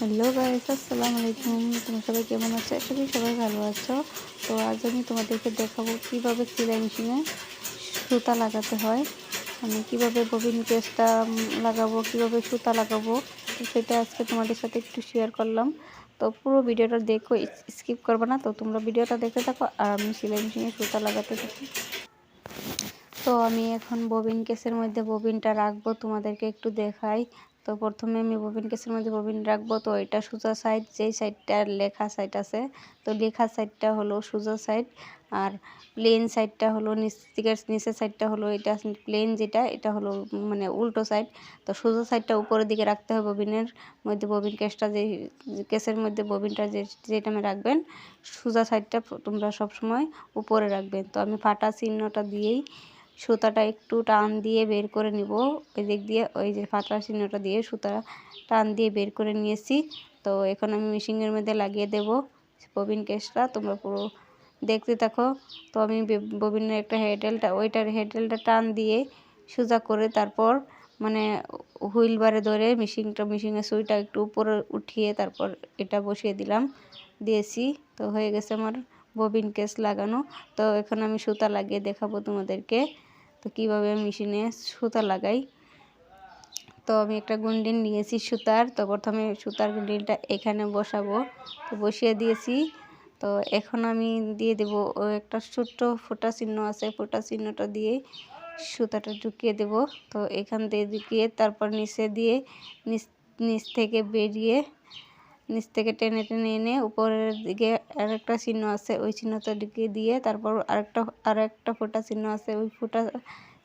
Hello guys, আসসালামু আলাইকুম। তোমরা সবাই কেমন আছো? আশা সবাই ভালো আছো। তো আজ আমি তোমাদেরকে দেখাবো কীভাবে সেলাই মেশিনে সুতা লাগাতে হয়। মানে কীভাবে ববিন কেসটা লাগাবো, কীভাবে সুতা লাগাবো সেটা আজকে তোমাদের সাথে একটু শেয়ার করলাম। তো পুরো ভিডিওটা দেখো স্কিপ করবে না। তো তোমরা ভিডিওটা দেখতে থাকো আর আমি সেলাই মেশিনে সুতা লাগাতে থাকি। তো আমি এখন ববিন কেসের মধ্যে ববিনটা রাখব, তোমাদেরকে একটু দেখাই। তো প্রথমে আমি ববিন কেসের মধ্যে ববিন রাখব, তো এটা সোজা সাইড যেই সাইডটা লেখা সাইড আছে, তো লেখা সাইডটা হলো সোজা সাইড আর প্লেন সাইডটা হলো নিচ থেকে নিচের সাইডটা হলো এটা প্লেন যেটা, এটা হলো মানে উল্টো সাইড তো সোজা সাইডটা উপরের দিকে রাখতে হবে ববিনের মধ্যে ববিন কেসটা যে কেসের মধ্যে ববিনটা যে, যেটা আমি রাখবেন, সোজা সাইডটা তোমরা সবসময় উপরে রাখবেন তো আমি ফাটা চিহ্নটা দিয়েই সুতাটা একটু টান দিয়ে বের করে নিব। ওই দিক দিয়ে ওই যে ফাটা চিহ্নটা দিয়ে সুতা টান দিয়ে বের করে নিয়েছি। তো এখন আমি মেশিনের মধ্যে লাগিয়ে দেব ববিন কেসটা, তোমরা পুরো দেখতে থাকো। তো আমি ববিনের একটা হেডেলটা, ওইটার হেডেলটা টান দিয়ে সোজা করে তারপর মানে হুইল বারে ধরে মেশিনটা, মেশিনের সুইটা একটু উপরে উঠিয়ে তারপর এটা বসিয়ে দিলাম, দিয়েছি। তো হয়ে গেছে আমার ববিন কেস লাগানো। তো এখন আমি সুতা লাগিয়ে দেখাবো তোমাদেরকে। তো কীভাবে মেশিনে সুতা লাগাই? তো আমি একটা গুন্ডিন নিয়েছি সুতার। তো প্রথমে সুতার গুন্ডিনটা এখানে বসাবো। তো বসিয়ে দিয়েছি। তো এখন আমি দিয়ে দেব একটা ছোট্ট ফোটা চিহ্ন আছে। ফোটা চিহ্নটা দিয়ে সুতাটা ঢুকিয়ে দেব। তো এখান দিয়ে ঢুকিয়ে তারপর নিচে দিয়ে নিচ নিচ থেকে বেরিয়ে নিচ থেকে টেনে টেনে এনে উপরের দিকে আরেকটা চিহ্ন আছে, ওই চিহ্নটা ঢুকিয়ে দিয়ে তারপর আরেকটা আরেকটা ফোটা চিহ্ন আছে, ওই ফোটা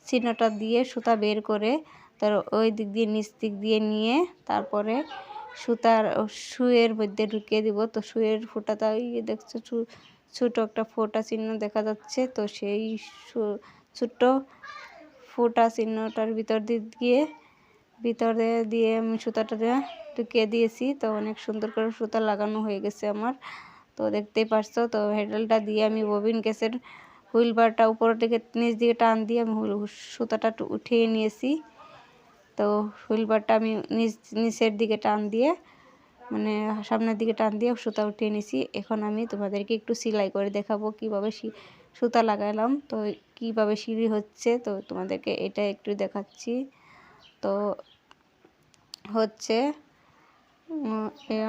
চিহ্নটা দিয়ে সুতা বের করে তার ওই দিক দিয়ে নিচ দিক দিয়ে নিয়ে তারপরে সুতার শুয়ের মধ্যে ঢুকিয়ে দিব। তো শুয়ের ফোঁটাটা ওই দেখছ ছোটো একটা ফোটা চিহ্ন দেখা যাচ্ছে। তো সেই ছোট্ট ফোটা চিহ্নটার ভিতর দিক দিয়ে ভিতরে দিয়ে আমি সুতাটা ঢুকিয়ে দিয়েছি। তো অনেক সুন্দর করে সুতা লাগানো হয়ে গেছে আমার। তো দেখতেই পারছ, তো হ্যান্ডেলটা দিয়ে আমি ববিন গ্যাসের হুইল বারটা উপর দিকে নিচ দিকে টান দিয়ে আমি সুতাটা উঠিয়ে নিয়েছি। তো হুইল বারটা আমি নিচ, নিচের দিকে টান দিয়ে মানে সামনের দিকে টান দিয়ে সুতা উঠিয়ে নিয়েছি। এখন আমি তোমাদেরকে একটু সেলাই করে দেখাবো কীভাবে সুতা লাগালাম, তো কীভাবে সিঁড়ি হচ্ছে। তো তোমাদেরকে এটা একটু দেখাচ্ছি। তো হচ্ছে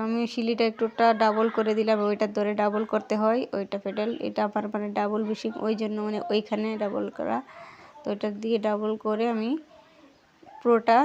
আমি শিলিটা একটুটা ডাবল করে দিলাম, ওইটা ধরে ডাবল করতে হয়, ওইটা পেডাল এটা আমার মানে ডাবল বেশি ওই জন্য মানে ওইখানে ডাবল করা। তো ওইটা দিয়ে ডাবল করে আমি পুরোটা